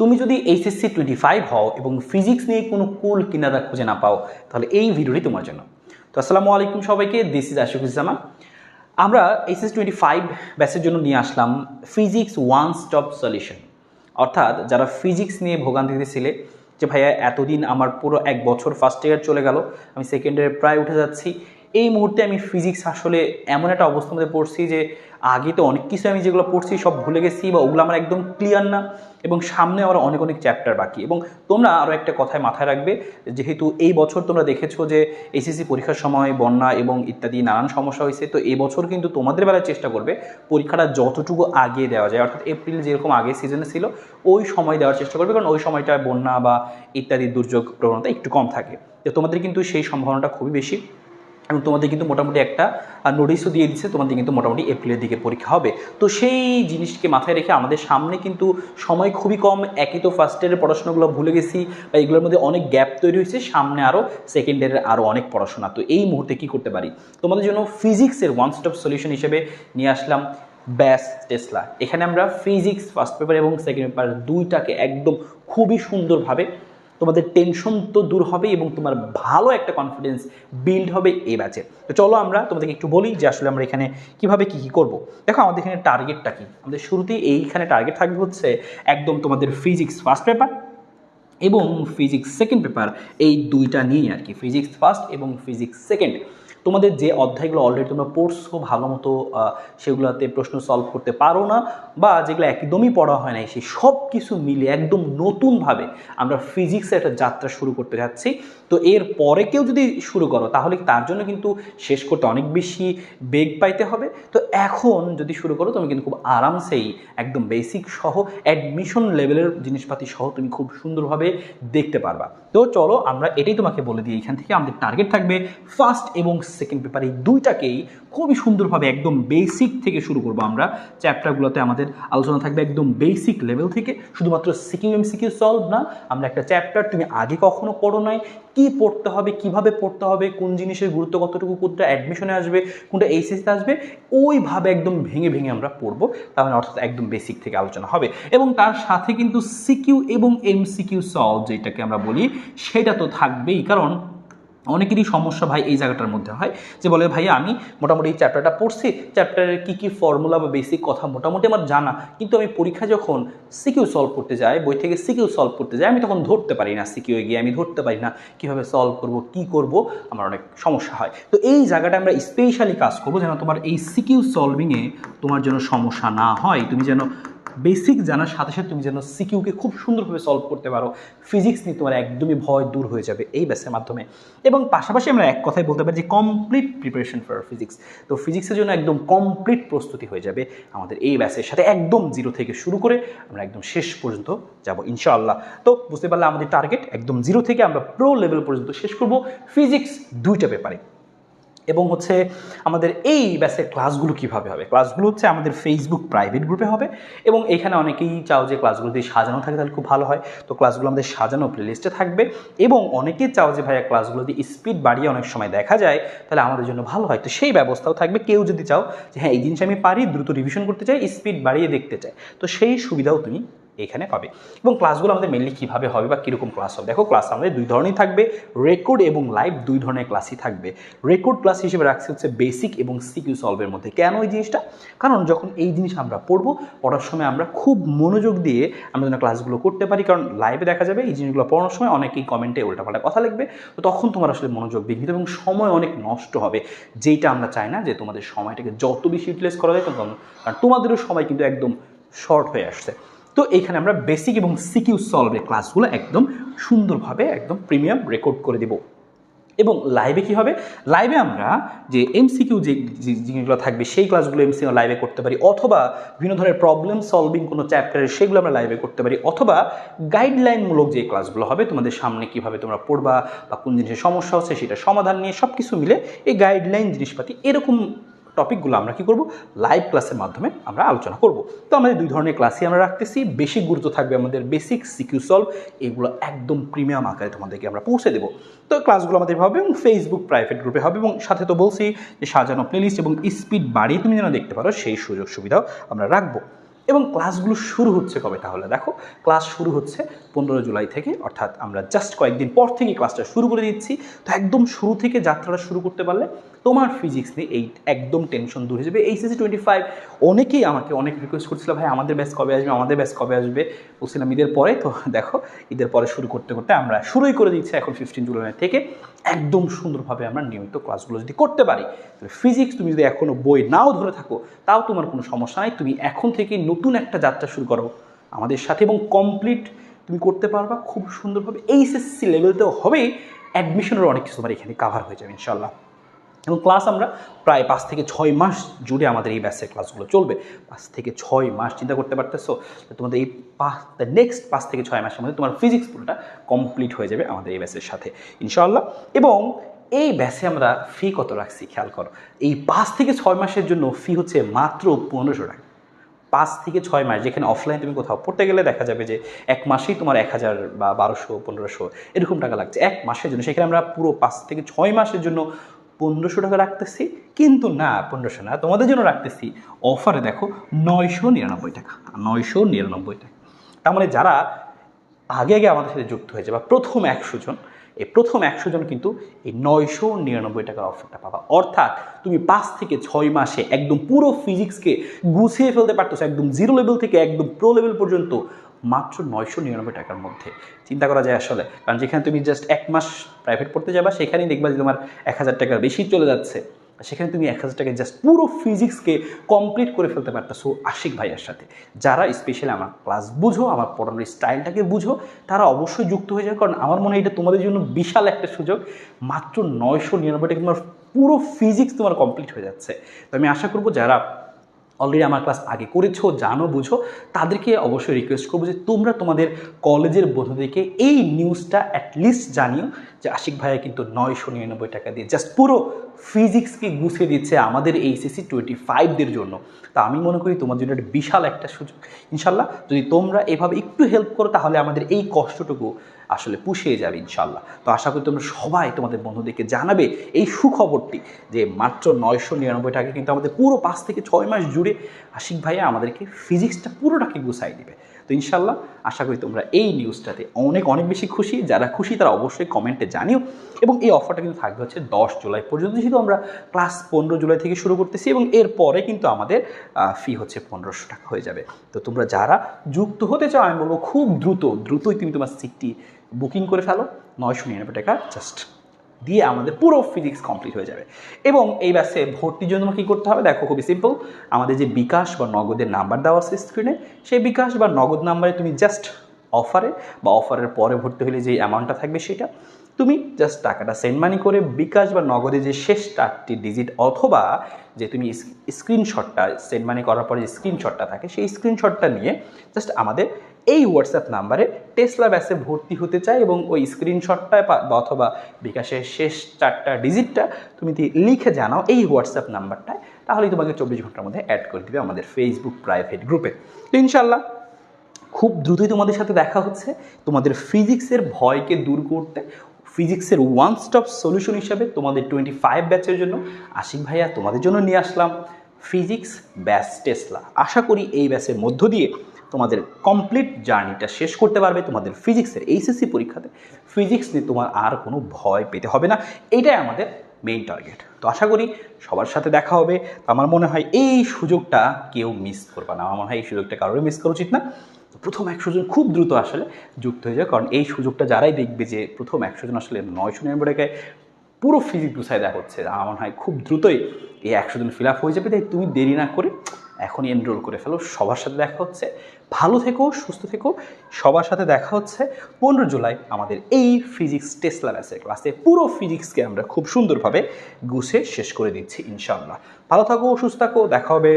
তুমি যদি HSC twenty five হও এবং ফিজিক্স নিয়ে কোনো কুল কিনারা খুঁজে না পাও, তাহলে এই ভিডিওটি তোমার জন্য। তো আসসালামু আলাইকুম সবাইকে দিস ইজ আশিকুজ্জামান আমরা এইচএস টোয়েন্টি ফাইভ ব্যাচের জন্য নিয়ে আসলাম ফিজিক্স ওয়ান স্টপ সলিউশন অর্থাৎ যারা ফিজিক্স নিয়ে ভোগান্তিতে ছিলে, যে ভাইয়া এতদিন আমার পুরো এক বছর ফার্স্ট ইয়ার চলে গেল, আমি সেকেন্ড ইয়ারে প্রায় উঠে যাচ্ছি এই মুহূর্তে আমি ফিজিক্স আসলে এমন একটা অবস্থার মধ্যে পড়ছি যে আগে তো অনেক কিছু আমি যেগুলো পড়ছি সব ভুলে গেছি বা ওগুলো আমার একদম ক্লিয়ার না এবং সামনে আবার অনেক অনেক চ্যাপ্টার বাকি। এবং তোমরা আরও একটা কথায় মাথায় রাখবে, যেহেতু এই বছর তোমরা দেখেছ যে এসএসসি পরীক্ষার সময় বন্যা এবং ইত্যাদি নানান সমস্যা হয়েছে, তো এই বছর কিন্তু তোমাদের বেলায় চেষ্টা করবে পরীক্ষাটা যতটুকু আগে দেওয়া যায়, অর্থাৎ এপ্রিল যেরকম আগে সিজনে ছিল, ওই সময় দেওয়ার চেষ্টা করবে, কারণ ওই সময়টা বন্যা বা ইত্যাদি দুর্যোগ প্রবণতা একটু কম থাকে। তো তোমাদের কিন্তু সেই সম্ভাবনাটা খুবই বেশি। এবং তোমাদের কিন্তু মোটামুটি একটা নোটিশও দিয়ে দিচ্ছে তোমাদের কিন্তু মোটামুটি এপ্রিলের দিকে পরীক্ষা হবে। তো সেই জিনিসকে মাথায় রেখে আমাদের সামনে কিন্তু সময় খুবই কম, একই তো ফার্স্ট ইয়ারের পড়াশোনাগুলো ভুলে গেছি, বা এগুলোর মধ্যে অনেক গ্যাপ তৈরি হয়েছে, সামনে আরও সেকেন্ড ইয়ারের আরও অনেক পড়াশোনা। তো এই মুহূর্তে কী করতে পারি? তোমাদের জন্য ফিজিক্সের ওয়ান স্টপ সলিউশন হিসেবে নিয়ে আসলাম, ব্যাস টেসলা এখানে আমরা ফিজিক্স ফার্স্ট পেপার এবং সেকেন্ড পেপার দুইটাকে একদম খুবই সুন্দরভাবে তোমাদের টেনশন তো দূর হবে এবং তোমার ভালো একটা কনফিডেন্স বিল্ড হবে এই ব্যাচে তো চলো আমরা তোমাদেরকে একটু বলি যে আসলে আমরা এখানে কীভাবে কি কি করব। দেখো, আমাদের এখানে টার্গেটটা কি? আমাদের শুরুতেই এইখানে টার্গেট থাকবে হচ্ছে একদম তোমাদের ফিজিক্স ফার্স্ট পেপার এবং ফিজিক্স সেকেন্ড পেপার এই দুইটা নিয়েই আর কি। ফিজিক্স ফার্স্ট এবং ফিজিক্স সেকেন্ড তোমাদের যে অধ্যায়গুলো অলরেডি তোমরা পড়ছো, ভালো মতো সেগুলোতে প্রশ্ন সলভ করতে পারো না, বা যেগুলো একদমই পড়া হয় নাই, সেই সব কিছু মিলে একদম নতুনভাবে আমরা ফিজিক্সের একটা যাত্রা শুরু করতে যাচ্ছি। তো এর পরে কেউ যদি শুরু করো, তাহলে তার জন্য কিন্তু শেষ করতে অনেক বেশি বেগ পাইতে হবে? তো এখন যদি শুরু করো, তুমি কিন্তু খুব আরামসেই, একদম বেসিক সহ অ্যাডমিশন লেভেলের জিনিসপাতি সহ তুমি খুব সুন্দরভাবে দেখতে পারবা। তো চলো আমরা এটাই তোমাকে বলে দিই, এখান থেকে আমাদের টার্গেট থাকবে ফার্স্ট এবং সেকেন্ড পেপার এই দুইটাকেই খুবই সুন্দরভাবে একদম বেসিক থেকে শুরু করব আমরা। চ্যাপ্টারগুলোতে আমাদের আলোচনা থাকবে একদম বেসিক লেভেল থেকে। শুধুমাত্র সিকিউ এম সিকিউ সলভ না, আমরা একটা চ্যাপ্টার তুমি আগে কখনো পড়ো নাই। কী পড়তে হবে, কীভাবে পড়তে হবে, কোন জিনিসের গুরুত্ব কতটুকু, কোনটা অ্যাডমিশনে আসবে, কোনটা এইচএসিতে আসবে, ওইভাবে একদম ভেঙে ভেঙে আমরা পড়ব। মানে অর্থাৎ একদম বেসিক থেকে আলোচনা হবে। এবং তার সাথে কিন্তু সিকিউ এবং এমসিকিউ সলভ যেটাকে আমরা বলি, সেটা তো থাকবেই। কারণ অনেকেরই সমস্যা ভাই এই জায়গাটার মধ্যে হয় যে বলে, ভাই, আমি মোটামুটি এই চ্যাপ্টারটা পড়ছি চ্যাপ্টারের কী কী ফর্মুলা বা বেসিক কথা মোটামুটি আমার জানা। কিন্তু আমি পরীক্ষা যখন সিকিউ সলভ করতে যাই, বই থেকে সিকিউ সলভ করতে যাই, আমি তখন ধরতে পারি না সিকিউ গিয়ে, আমি ধরতে পারি না কীভাবে সলভ করব, কি করব, আমার অনেক সমস্যা হয়। তো এই জায়গাটা আমরা স্পেশালি কাজ করব যেন তোমার এই সিকিউ সলভিংয়ে তোমার যেন সমস্যা না হয়। তুমি যেন বেসিক জানার সাথে সাথে তুমি যেন সিকিউকে খুব সুন্দরভাবে সলভ করতে পারো। ফিজিক্স নিয়ে তোমার একদমই ভয় দূর হয়ে যাবে এই ব্যাসের মাধ্যমে। এবং পাশাপাশি আমরা এক কথায় বলতে পারি যে কমপ্লিট প্রিপারেশন ফর ফিজিক্স তো ফিজিক্সের জন্য একদম কমপ্লিট প্রস্তুতি হয়ে যাবে আমাদের এই ব্যাসের সাথে একদম জিরো থেকে শুরু করে আমরা একদম শেষ পর্যন্ত যাব, ইনশাআল্লাহ। তো বুঝতে পারলে আমাদের টার্গেট একদম জিরো থেকে আমরা প্রো লেভেল পর্যন্ত শেষ করব। ফিজিক্স দুইটা পেপারে এবং হচ্ছে আমাদের এই ব্যাসের ক্লাসগুলো কীভাবে হবে? ক্লাসগুলো হচ্ছে আমাদের ফেসবুক প্রাইভেট গ্রুপে হবে এবং এখানে অনেকেই চাও যে ক্লাসগুলো যদি সাজানো থাকে তাহলে খুব ভালো হয়। তো ক্লাসগুলো আমাদের সাজানো প্লেলিস্টে থাকবে এবং অনেকে চাও যে ভাইয়া ক্লাসগুলো যদি স্পিড বাড়িয়ে অনেক সময় দেখা যায় তাহলে আমাদের জন্য ভালো হয়। তো সেই ব্যবস্থাও থাকবে। কেউ যদি চাও যে হ্যাঁ এই জিনিস আমি পারি, দ্রুত রিভিশন করতে চাই স্পিড বাড়িয়ে দেখতে চাই। তো সেই সুবিধাও তুমি এখানে পাবে। এবং ক্লাসগুলো আমাদের মেনলি কীভাবে হবে বা কীরকম ক্লাস হবে? দেখো ক্লাস আমাদের দুই ধরনেরই থাকবে রেকর্ড এবং লাইভ দুই ধরনের ক্লাসই থাকবে। রেকর্ড ক্লাস হিসেবে রাখছি হচ্ছে বেসিক এবং সিকিউ সলভের মধ্যে। কেন এই জিনিসটা? কারণ যখন এই জিনিস আমরা পড়ব, পড়ার সময় আমরা খুব মনোযোগ দিয়ে আমরা যেন ক্লাসগুলো করতে পারি। কারণ লাইভে দেখা যাবে এই জিনিসগুলো পড়ানোর সময় অনেকেই কমেন্টে উল্টাপাল্টা কথা লিখবে। তো তখন তোমার আসলে মনোযোগ বিঘ্নিত এবং সময় অনেক নষ্ট হবে। যেইটা আমরা চাই না যে তোমাদের সময়টাকে যত বেশি ইউটিলাইজ করা যায় তখন কারণ তোমাদেরও সময় কিন্তু একদম শর্ট হয়ে আসছে। তো এইখানে আমরা বেসিক এবং সিকিউ সলভের ক্লাসগুলো একদম সুন্দরভাবে একদম প্রিমিয়াম রেকর্ড করে দেব। এবং লাইভে কি হবে? লাইভে আমরা যে এমসিকিউ যে জিনিসগুলো থাকবে, সেই ক্লাসগুলো এমসিকিউ লাইভে করতে পারি। অথবা বিভিন্ন ধরনের প্রবলেম সলভিং কোনো চ্যাপ্টারের সেগুলো আমরা লাইভে করতে পারি। অথবা গাইডলাইনমূলক যে ক্লাসগুলো হবে, তোমাদের সামনে কীভাবে তোমরা পড়বা বা কোন জিনিসের সমস্যা হচ্ছে সেটা সমাধান নিয়ে সব কিছু মিলে এই গাইডলাইন জিনিসপাতি এরকম টপিকগুলো আমরা কি করব? লাইভ ক্লাসের মাধ্যমে আমরা আলোচনা করব। তো আমাদের দুই ধরনের ক্লাসই আমরা রাখতেছি। বেশি গুরুত্ব থাকবে আমাদের বেসিক সিকিউ সলভ এগুলো একদম প্রিমিয়াম আকারে তোমাদেরকে আমরা পৌঁছে দেবো। তো ক্লাসগুলো আমাদের হবে এবং ফেসবুক প্রাইভেট গ্রুপে হবে এবং সাথে তো বলছি যে সাজানো প্লেলিস্ট এবং স্পিড বাড়িয়ে তুমি যেন দেখতে পারো, সেই সুযোগ সুবিধাও আমরা রাখব। এবং ক্লাসগুলো শুরু হচ্ছে কবে তাহলে? দেখো, ক্লাস শুরু হচ্ছে পনেরো জুলাই থেকে, অর্থাৎ আমরা জাস্ট কয়েকদিন পর থেকে ক্লাসটা শুরু করে দিচ্ছি। তো একদম শুরু থেকে যাত্রাটা শুরু করতে পারলে তোমার ফিজিক্স নিয়ে এই একদম টেনশন দূর হয়ে যাবে। এইচএসসি টোয়েন্টি ফাইভ অনেকেই আমাকে অনেক রিকোয়েস্ট করছিল, ভাই, আমাদের ব্যাস কবে আসবে? আমাদের ব্যাস কবে আসবে? বলছিলাম, ঈদের পরে? তো দেখো, ঈদের পরে শুরু করতে করতে আমরা শুরুই করে দিচ্ছি এখন ফিফটিন জুলাই থেকে। একদম সুন্দরভাবে আমরা নিয়মিত ক্লাসগুলো যদি করতে পারি, তাহলে ফিজিক্স তুমি যদি এখনও বই নাও ধরে থাকো, তাও তোমার কোনো সমস্যা নাই। তুমি এখন থেকে নতুন একটা যাত্রা শুরু করো। আমাদের সাথে এবং কমপ্লিট তুমি করতে পারবা খুব সুন্দরভাবে। এইচএসসি লেভেলতেও হবে অ্যাডমিশনের অনেক কিছু তোমার এখানে কাভার হয়ে যাবে ইনশাল্লাহ এবং ক্লাস আমরা প্রায় পাঁচ থেকে ছয় মাস জুড়ে আমাদের এই ব্যাচের ক্লাসগুলো চলবে। পাঁচ থেকে ছয় মাস, চিন্তা করতে পারতেছো? তোমাদের এই পাঁচ নেক্সট পাঁচ থেকে ছয় মাসের মধ্যে তোমার ফিজিক্স পুরোটা কমপ্লিট হয়ে যাবে আমাদের এই ব্যাচের সাথে ইনশাল্লাহ এবং এই ব্যাচে আমরা ফি কত রাখছি? খেয়াল করো। এই পাঁচ থেকে ছয় মাসের জন্য ফি হচ্ছে মাত্র পনেরোশো টাকা। পাঁচ থেকে ছয় মাস যেখানে অফলাইন তুমি কোথাও পড়তে গেলে দেখা যাবে যে এক মাসেই তোমার এক হাজার বা বারোশো, পনেরোশো এরকম টাকা লাগছে। এক মাসের জন্য সেখানে আমরা পুরো পাঁচ থেকে ছয় মাসের জন্য পনেরোশো টাকা রাখতেছি। কিন্তু না, পনেরোশো না, তোমাদের জন্য রাখতেছি। অফারে দেখো নয়শো নিরানব্বই টাকা, নয়শো নিরানব্বই টাকা। তার মানে যারা আগে আগে আমাদের সাথে যুক্ত হয়েছে বা প্রথম একশো জন এই প্রথম একশো জন কিন্তু এই নয়শো নিরানব্বই টাকার অফারটা পাবা। অর্থাৎ তুমি পাঁচ থেকে ছয় মাসে একদম পুরো ফিজিক্সকে গুছিয়ে ফেলতে পারতেছো, একদম জিরো লেভেল থেকে একদম প্রো লেভেল পর্যন্ত মাত্র নয়শো নিরানব্বই টাকার মধ্যে। চিন্তা করা যায় আসলে, কারণ যেখানে তুমি জাস্ট এক মাস প্রাইভেট পড়তে যাবা, সেখানেই দেখবা যে তোমার এক হাজার টাকার বেশি চলে যাচ্ছে। সেখানে তুমি এক হাজার টাকায় জাস্ট পুরো ফিজিক্সকে কমপ্লিট করে ফেলতে পারতেছো আশিক ভাইয়ের সাথে। যারা স্পেশালি আমার ক্লাস বুঝো, আমার পড়ানোর স্টাইলটাকে বুঝো, তারা অবশ্যই যুক্ত হয়ে যায় কারণ আমার মনে হয় এটা তোমাদের জন্য বিশাল একটা সুযোগ। মাত্র নয়শো নিরানব্বই টাকা তোমার পুরো ফিজিক্স তোমার কমপ্লিট হয়ে যাচ্ছে। তো আমি আশা করব যারা অলরেডি আমার ক্লাস আগে করেছ, জানো, বুঝো, তাদেরকে অবশ্যই রিকোয়েস্ট করব যে তোমরা তোমাদের কলেজের বন্ধুদেরকে এই নিউজটা অ্যাটলিস্ট জানিও। যে আশিক ভাইয়া কিন্তু নয়শো নিরানব্বই টাকা দিয়ে জাস্ট পুরো ফিজিক্সকে গুছিয়ে দিচ্ছে আমাদের এইচএসসি টোয়েন্টি ফাইভদের জন্য। তা আমি মনে করি তোমার জন্য একটা বিশাল একটা সুযোগ। ইনশাল্লাহ যদি তোমরা এভাবে একটু হেল্প করো, তাহলে আমাদের এই কষ্টটুকু আসলে পুষিয়ে যাবে ইনশাল্লাহ। তো আশা করি তোমরা সবাই তোমাদের বন্ধুদেরকে জানাবে এই সুখবরটি যে মাত্র নয়শো নিরানব্বই টাকা কিন্তু আমাদের পুরো পাঁচ থেকে ছয় মাস জুড়ে আশিক ভাইয়া আমাদেরকে ফিজিক্সটা পুরোটাকে গুছাই দিবে। তো ইনশাল্লাহ আশা করি তোমরা এই নিউজটাতে অনেক অনেক বেশি খুশি। যারা খুশি তারা অবশ্যই কমেন্টে জানিও। এবং এই অফারটা কিন্তু থাকবে হচ্ছে দশ জুলাই পর্যন্ত, যেহেতু আমরা ক্লাস পনেরো জুলাই থেকে শুরু করতেছি এবং এরপরে কিন্তু আমাদের ফি হচ্ছে পনেরোশো টাকা হয়ে যাবে। তো তোমরা যারা যুক্ত হতে চাও, আমি বলব খুব দ্রুত, দ্রুতই তুমি তোমার সিটটি বুকিং করে ফেলো। নয়শো নিরানব্বই টাকা জাস্ট দিয়ে আমাদের পুরো ফিজিক্স কমপ্লিট হয়ে যাবে। এবং এই ব্যাসে ভর্তির জন্য কী করতে হবে? দেখো, খুবই সিম্পল আমাদের যে বিকাশ বা নগদের নাম্বার দেওয়া আছে স্ক্রিনে সেই বিকাশ বা নগদ নাম্বারে তুমি জাস্ট অফারে বা অফারের পরে ভর্তি হলে যে অ্যামাউন্টটা থাকবে সেটা, তুমি জাস্ট টাকাটা সেন্ড মানি করে বিকাশ বা নগদে যে শেষ চারটি ডিজিট অথবা যে তুমি স্ক্রিনশটটা সেন্ড মানি করার পরে যে স্ক্রিনশটটা থাকে, সেই স্ক্রিনশটটা নিয়ে জাস্ট আমাদের এই হোয়াটসঅ্যাপ নাম্বারে টেসলা ব্যাসে ভর্তি হতে চাই এবং ওই স্ক্রিনশটটা অথবা বিকাশের শেষ চারটা ডিজিটটা তুমি লিখে জানাও এই হোয়াটসঅ্যাপ নাম্বারটায় তাহলেই তোমাকে চব্বিশ ঘণ্টার মধ্যে অ্যাড করে দিবে আমাদের ফেসবুক প্রাইভেট গ্রুপে তো ইনশাল্লাহ খুব দ্রুতই তোমাদের সাথে দেখা হচ্ছে। তোমাদের ফিজিক্সের ভয়কে দূর করতে ফিজিক্সের ওয়ান স্টপ সলিউশন হিসাবে তোমাদের টোয়েন্টি ফাইভ ব্যাচের জন্য আশিক ভাইয়া তোমাদের জন্য নিয়ে আসলাম ফিজিক্স ব্যাচ টেসলা আশা করি এই ব্যাচের মধ্য দিয়ে তোমাদের কমপ্লিট জার্নিটা শেষ করতে পারবে তোমাদের ফিজিক্সের এইচএসসি পরীক্ষাতে। ফিজিক্স নিয়ে তোমার আর কোনো ভয় পেতে হবে না। এটাই আমাদের মেইন টার্গেট তো আশা করি সবার সাথে দেখা হবে। আমার মনে হয় এই সুযোগটা কেউ মিস করবে না। আমার মনে হয় এই সুযোগটা কারোরই মিস করা উচিত না। প্রথম একশো জন খুব দ্রুত আসলে যুক্ত হয়ে যায়। কারণ এই সুযোগটা যারাই দেখবে যে প্রথম একশো জন আসলে নয়শো নিরানব্বই পুরো ফিজিক্স গুছায় দেওয়া হচ্ছে আমার মনে হয় খুব দ্রুতই এই একশো জন ফিল আপ হয়ে যাবে। তাই তুমি দেরি না করে এখনই এনরোল করে ফেলো। সবার সাথে দেখা হচ্ছে। ভালো থেকো, সুস্থ থেকো। সবার সাথে দেখা হচ্ছে পনেরো জুলাই আমাদের এই ফিজিক্স টেসলা ব্যাসের ক্লাসে পুরো ফিজিক্সকে আমরা খুব সুন্দরভাবে গুছে শেষ করে দিচ্ছি ইনশাআল্লাহ। ভালো থাকো, সুস্থ থাকো, দেখা হবে।